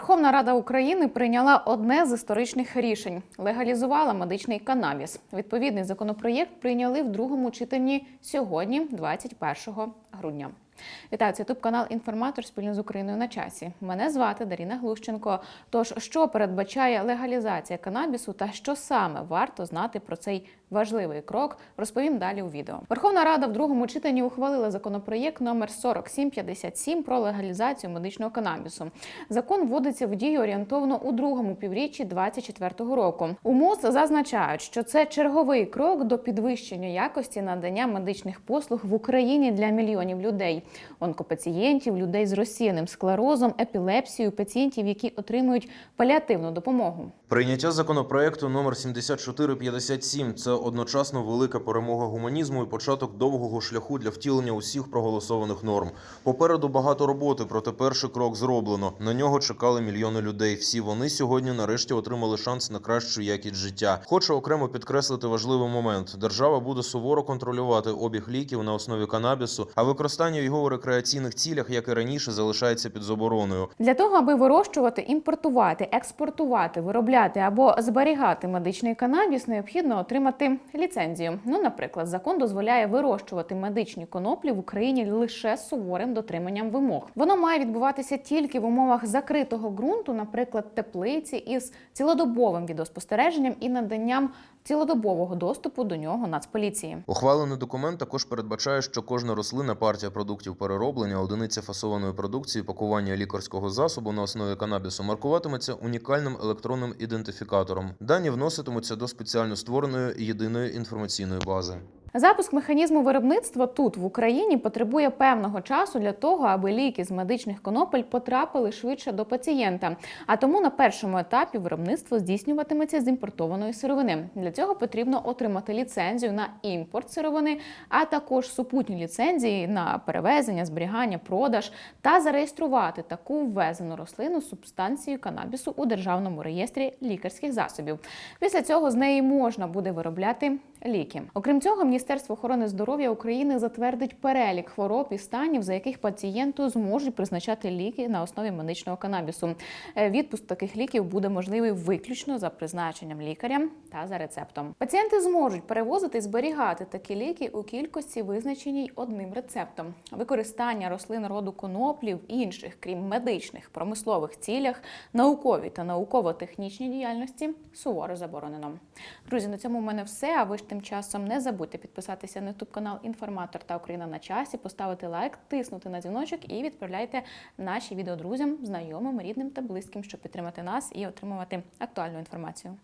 Верховна Рада України прийняла одне з історичних рішень легалізувала медичний канабіс. Відповідний законопроєкт прийняли в другому читанні сьогодні, 21 грудня. Вітаю, це ютуб канал Інформатор спільно з Україною на часі. Мене звати Даріна Глущенко. Тож, що передбачає легалізація канабісу та що саме варто знати про цей важливий крок, розповім далі у відео. Верховна Рада в другому читанні ухвалила законопроєкт номер 4757 про легалізацію медичного канабісу. Закон вводиться в дію орієнтовно у другому півріччі 2024 року. У МОЗ зазначають, що це черговий крок до підвищення якості надання медичних послуг в Україні для мільйонів людей онкопацієнтів, людей з розсіяним склерозом, епілепсією, пацієнтів, які отримують паліативну допомогу. Прийняття законопроекту номер 7457 – це одночасно велика перемога гуманізму і початок довгого шляху для втілення усіх проголосованих норм. Попереду багато роботи, проте перший крок зроблено. На нього чекали мільйони людей. Всі вони сьогодні нарешті отримали шанс на кращу якість життя. Хочу окремо підкреслити важливий момент: держава буде суворо контролювати обіг ліків на основі канабісу, а використання його у рекреаційних цілях, як і раніше, залишається під забороною. Для того, аби вирощувати, імпортувати, експортувати, виробляти або зберігати медичний канабіс, необхідно отримати ліцензію. Ну, наприклад, закон дозволяє вирощувати медичні коноплі в Україні лише суворим дотриманням вимог. Воно має відбуватися тільки в умовах закритого ґрунту, наприклад, теплиці із цілодобовим відеоспостереженням і наданням цілодобового доступу до нього Нацполіції. Ухвалений документ також передбачає, що кожна рослина, партія продуктів перероблення, одиниця фасованої продукції, пакування лікарського засобу на основі канабісу маркуватиметься унікальним електронним ідентифікатором. Дані вноситимуться до спеціально створеної єдиної інформаційної бази. Запуск механізму виробництва тут в Україні потребує певного часу для того, аби ліки з медичних конопель потрапили швидше до пацієнта. А тому на першому етапі виробництво здійснюватиметься з імпортованої сировини. Для цього потрібно отримати ліцензію на імпорт сировини, а також супутні ліцензії на перевезення, зберігання, продаж та зареєструвати таку ввезену рослину з субстанцією канабісу у державному реєстрі лікарських засобів. Після цього з неї можна буде виробляти ліки. Окрім цього, Міністерство охорони здоров'я України затвердить перелік хвороб і станів, за яких пацієнту зможуть призначати ліки на основі медичного канабісу. Е, Відпуск таких ліків буде можливий виключно за призначенням лікаря та за рецептом. Пацієнти зможуть перевозити і зберігати такі ліки у кількості, визначеній одним рецептом. Використання рослин роду коноплі в інших, крім медичних, промислових цілях, науковій та науково-технічній діяльності суворо заборонено. Друзі, на цьому в мене все. А ви ж тим часом не забудьте підписатися на youtube канал Інформатор та Україна на часі, поставити лайк, тиснути на дзвіночок і відправляйте наші відео друзям, знайомим, рідним та близьким, щоб підтримати нас і отримувати актуальну інформацію.